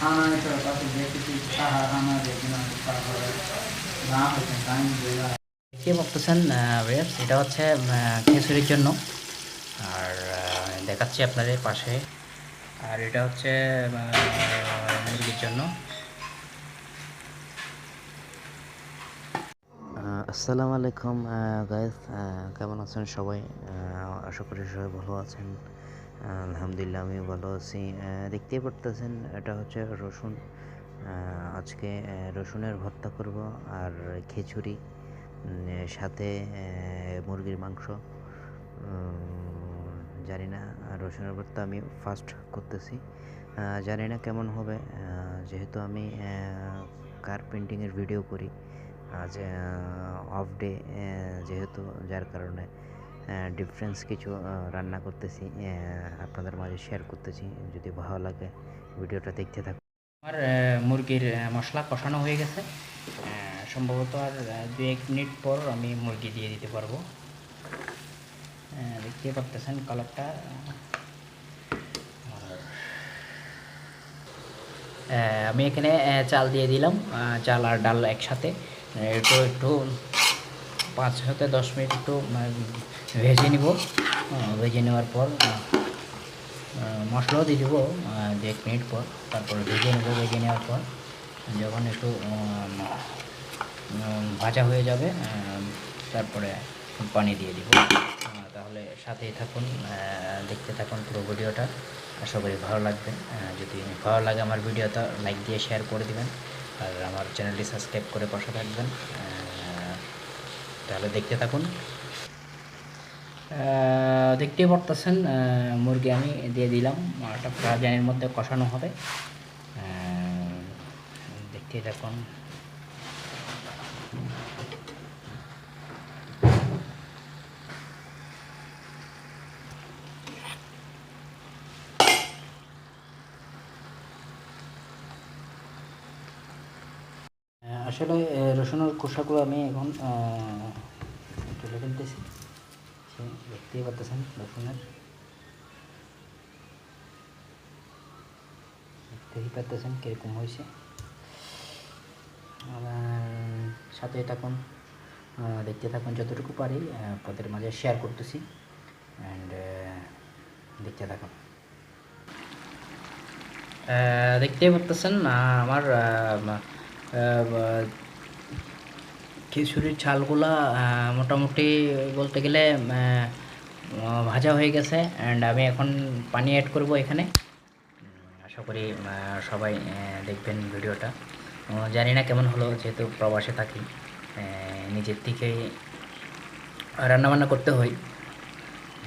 খানা হিসেবে তাতে দেখেছি তাহার খানা দেখি না হচ্ছে টাইম দেওয়া দেখতে ওয়েবস এটা হচ্ছে খিচুড়ির জন্য। আর দেখাচ্ছি আপনাদের পাশে। আর এটা হচ্ছে মুরগির জন্য। আসসালামু আলাইকুম গাইস কেমন আছেন সবাই? আশা করি সবাই ভালো আছেন। আলহামদুলিল্লাহ আমি ভালো আছি। দেখতেই পারতেছেন, এটা হচ্ছে রসুন। আজকে রসুনের ভর্তা করব আর খিচুড়ি সাথে মুরগির মাংস। জানি না, রসুনের ভর্তা আমি ফার্স্ট করতেছি। জানি না কেমন হবে। যেহেতু আমি কার পেন্টিংয়ের ভিডিও করি, আজ অফ ডে যেহেতু, যার কারণে ডিফারেন্স কিছু রান্না করতেছি আপনাদের মাঝে শেয়ার করতেছি, যদি ভালো লাগে ভিডিওটা দেখতে থাকুন আমার মুরগির মশলা কষানো হয়ে গেছে। সম্ভবত আর দু এক মিনিট পর আমি মুরগি দিয়ে দিতে পারব। দেখতে পারতেছেন কালারটা আমি এখানে চাল দিয়ে দিলাম। চাল আর ডাল একসাথে। একটু একটু পাঁচ হতে দশ মিনিট একটু ভেজে নিব। ভেজে নেওয়ার পর মশলাও দিয়ে দেবো এক মিনিট পর। তারপরে ভেজে নেব, ভেজে নেওয়ার পর। যখন একটু ভাজা হয়ে যাবে তারপরে পানি দিয়ে দিব। তাহলে সাথেই থাকুন দেখতে থাকুন পুরো ভিডিওটা। আশা করি ভালো লাগবে। যদি ভালো লাগে আমার ভিডিওটা, লাইক দিয়ে শেয়ার করে দিবেন। আর আমার চ্যানেলটি সাবস্ক্রাইব করে পাশে থাকবেন। তাহলে দেখতে থাকুন। আহ, দেখতেই পারতেছেন মুরগি আমি দিয়ে দিলাম। একটা ফ্রাজানের মধ্যে কষানো হবে। আহ, দেখতেই থাকুন। আসলে রসুনের খোসাগুলো আমি এখন ফেলতেছি সে দেখতেই পারতেছেন রসুনের দেখতেই পারতেছেন কীরকম হয়েছে আমার সাথে থাকুন দেখতে থাকুন যতটুকু পারি আপনাদের মাঝে শেয়ার করতেছি অ্যান্ড দেখতে থাকুন দেখতেই পারতেছেন আমার খিচুড়ির চালগুলা মোটামুটি বলতে গেলে ভাজা হয়ে গেছে অ্যান্ড আমি এখন পানি অ্যাড করব এখানে। আশা করি সবাই দেখবেন ভিডিওটা। জানি না কেমন হলো, যেহেতু প্রবাসে থাকি নিজের থেকেই রান্নাবান্না করতে হয়।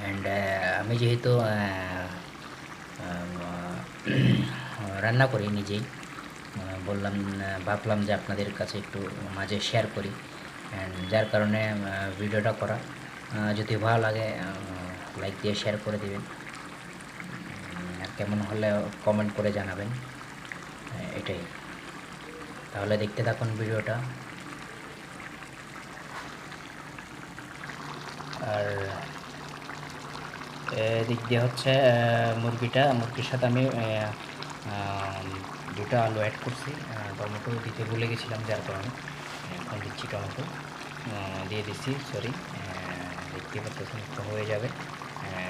অ্যান্ড আমি যেহেতু রান্না করি নিজেই বললাম ভাবলাম যে আপনাদের কাছে একটু মাঝে শেয়ার করি। যার কারণে ভিডিওটা করা। যদি ভালো লাগে লাইক দিয়ে শেয়ার করে দিবেন। কেমন হলে কমেন্ট করে জানাবেন। এটাই। তাহলে দেখতে থাকুন ভিডিওটা আর এদিক দিয়ে হচ্ছে মুরগিটা, মুরগির সাথে আমি দুটো আলু অ্যাড করছি। টমেটো দিতে ভুলে গেছিলাম যার কারণে। এখন দিচ্ছি টমেটো দিয়ে দিচ্ছি সরি দেখতে পাচ্ছেন হয়ে যাবে।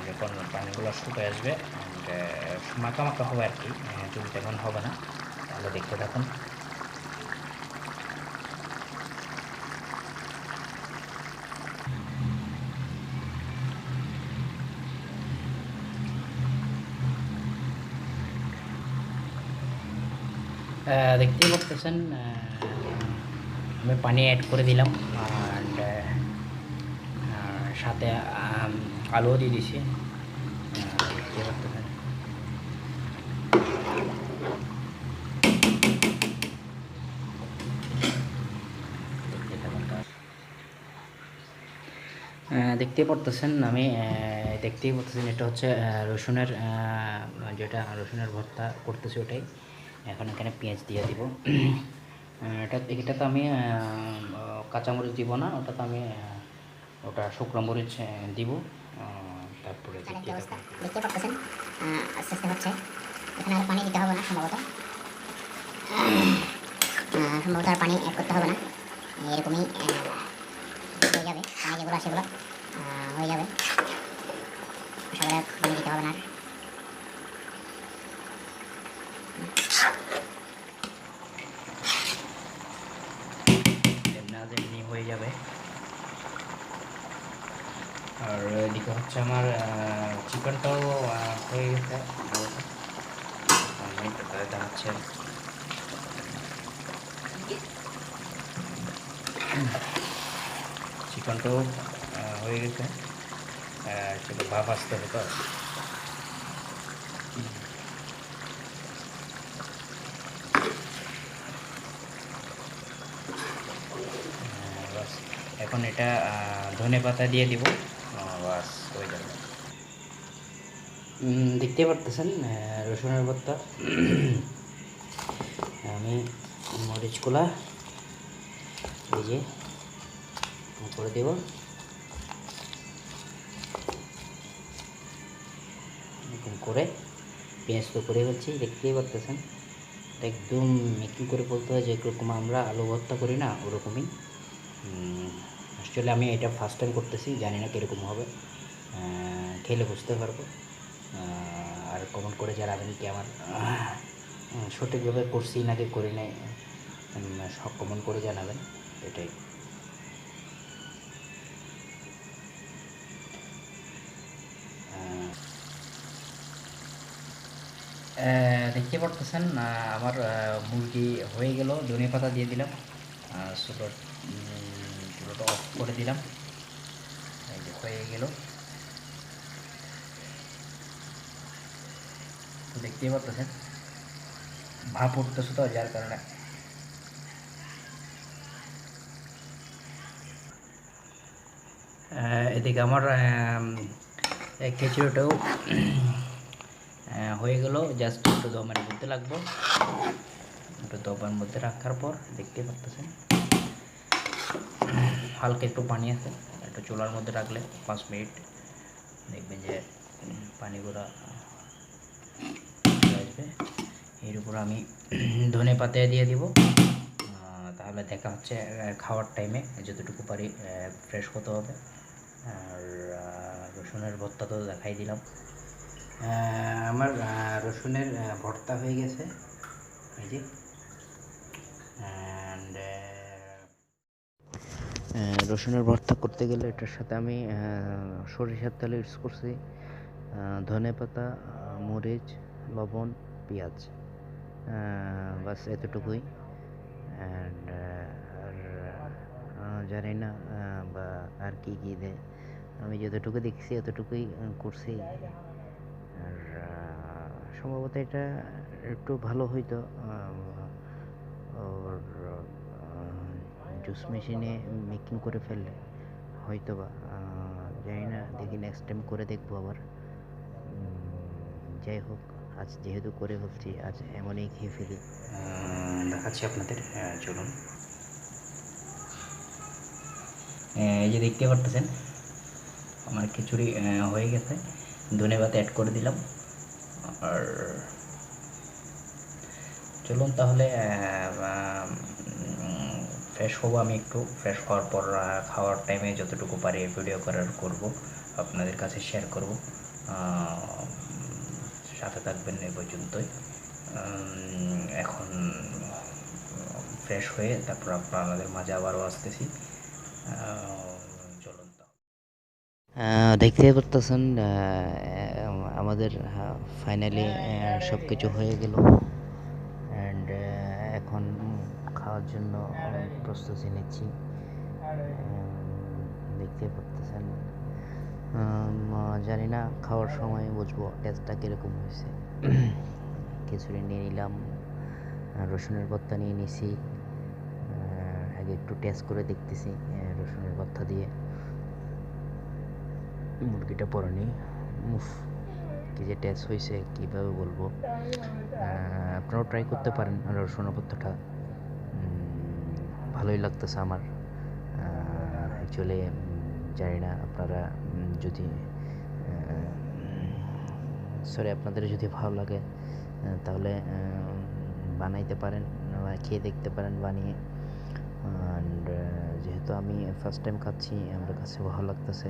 যখন পানিগুলো শুকিয়ে আসবে মাখা মাখা হবে আর কি চুল তেমন হবে না, তাহলে দেখতে থাকুন। দেখতেই পাচ্ছেন আমি পানি অ্যাড করে দিলাম অ্যান্ড সাথে আলুও দিয়ে দিছি। দেখতে পারতেছেন আমি দেখতেই পারতেছেন এটা হচ্ছে রসুনের যেটা রসুনের ভর্তা করতেছি ওটাই। এখন এখানে পেঁয়াজ দিয়ে দিব। আহ, এটা তো আমি কাঁচামরিচ দিব না ওটা তো আমি ওটা শুকনো মরিচ দিব তারপরে দেখতে পাচ্ছেন আস্তে আস্তে হচ্ছে। এখানে আর পানি দিতে হবে না সম্ভবত। সম্ভবত আর পানি অ্যাড করতে হবে না। এরকমই হয়ে যাবে। পানি যেগুলো সেগুলো হয়ে যাবে। আর পানি দিতে হবে না আর। এমনি আজ এমনি হয়ে যাবে আর এদিকে হচ্ছে আমার চিকেনটাও হয়ে গেছে। দেখাচ্ছে চিকেনটাও হয়ে গেছে। সেটা ভাব আসতে হবে তো। এখন এটা ধনে পাতা দিয়ে দিব। বাস হয়ে যাবে দেখতে পারতেছেন রসুনের ভর্তা। আমি মরিচগুলা এই যে করে দেব। এরকম করে পেঁয়াজ তো করে ফেলছি দেখতেই পারতেছেন। একদম মেকিং করে বলতে হয় যেরকম আমরা আলু ভর্তা করি না ওরকমই। অ্যাকচুয়ালি আমি এটা ফার্স্ট টাইম করতেছি, জানি না কীরকম হবে। খেলে বুঝতে পারব। আর কমেন্ট করে জানাবেন কি আমার সঠিকভাবে করছি নাকি করি নাই সব কমেন্ট করে জানাবেন, এটাই। দেখতে পারতেছেন আমার মুরগি হয়ে গেল, ধনে পাতা দিয়ে দিলাম। চুলো চুলোটা অফ করে দিলাম। এই যে হয়ে গেল। দেখতেই পারতেছেন ভাপ উঠতেছে তো যার কারণে। এদিকে আমার আম, খিচুড়িটাও হয়ে গেল। জাস্ট একটু দমের মধ্যে লাগবো। একটু দমের মধ্যে রাখার পর দেখতে পারতেছেন হালকা একটু পানি আছে, একটু চুলার মধ্যে রাখলে পাঁচ মিনিট। দেখবেন যে পানিগুলো আসবে। এর উপর আমি ধনে পাতা দিয়ে দিব। তাহলে দেখা হচ্ছে খাওয়ার টাইমে যতটুকু পারি ফ্রেশ হতে হবে। আর রসুনের ভর্তা তো দেখাই দিলাম। আমার রসুনের ভর্তা হয়ে গেছে। এই যে রসুনের ভর্তা করতে গেলে এটার সাথে আমি সরিষার তেল ইউজ করছি ধনে পাতা মরিচ, লবণ, পেঁয়াজ বাস এতটুকুই। অ্যান্ড আর জানি না বা আর কি কী দেয় আমি যতটুকু দেখছি, এতটুকুই করছি। আর সম্ভবত এটা একটু ভালো হইতো জুস মেশিনে মেকিং করে ফেললে হয়তো বা জানি না, দেখি নেক্সট টাইম করে দেখব আবার। যাই হোক, আজ যেহেতু করে ফেলছি, আজ এমনই খেয়ে ফেলি। দেখাচ্ছি আপনাদের চলুন। এই যে দেখতে পারতেছেন, আমার খিচুড়ি হয়ে গেছে। ধনে অ্যাড করে দিলাম। আর চলুন তাহলে ফ্রেশ হব আমি একটু। ফ্রেশ হওয়ার পর খাওয়ার টাইমে যতটুকু পারি ভিডিও করার করব, আপনাদের কাছে শেয়ার করব। সাথে থাকবেন এই পর্যন্তই। এখন ফ্রেশ হয়ে তারপর আপনাদের মাঝে আবারও আসতেছি। চলুন দেখতে পারতেছেন আমাদের ফাইনালি সব কিছু হয়ে গেল। জন্য প্রস্তুতি নিচ্ছি দেখতে পারতেছেন। জানি না, খাওয়ার সময় বুঝব টেস্টটা কীরকম হয়েছে। খিচুড়ি নিয়ে নিলাম রসুনের ভর্তা নিয়ে নিছি। আগে একটু টেস্ট করে দেখতেছি রসুনের ভর্তা দিয়ে। মুরগিটা পরে নি মুফ কি যে টেস্ট হয়েছে, কীভাবে বলব? আপনারাও ট্রাই করতে পারেন রসুন ভর্তাটা। ভালোই লাগতেছে আমার। অ্যাকচুয়ালি জানি না আপনারা যদি সরি আপনাদের যদি ভালো লাগে তাহলে বানাইতে পারেন আপনারা খেয়ে দেখতে পারেন বানিয়ে। অ্যান্ড যেহেতু আমি ফার্স্ট টাইম খাচ্ছি, আমার কাছে ভালো লাগতেছে।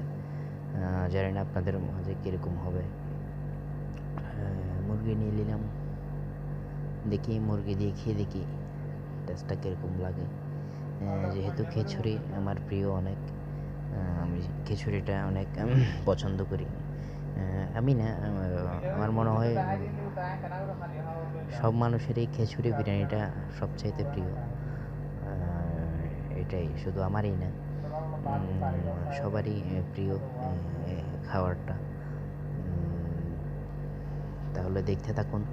জানি না আপনাদের মাঝে কীরকম হবে। মুরগি নিয়ে নিলাম। দেখি মুরগি দিয়ে খেয়ে দেখি টেস্টটা কীরকম লাগে। যেহেতু খিচুড়ি আমার প্রিয় অনেক আমি খিচুড়িটা অনেক পছন্দ করি। আমি না আমার আমার মনে হয় সব মানুষেরই খিচুড়ি, বিরিয়ানিটা সবচাইতে প্রিয়। এটাই, শুধু আমারই না সবারই প্রিয় খাবারটা। তাহলে দেখতে থাকুন।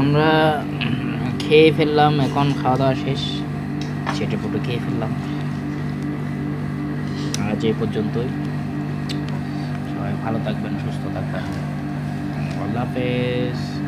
আমরা খেয়ে ফেললাম, এখন খাওয়া দাওয়া শেষ। সেটে পুটে খেয়ে ফেললাম। আজ এই পর্যন্তই। সবাই ভালো থাকবেন, সুস্থ থাকবেন। আল্লাহ হাফেজ।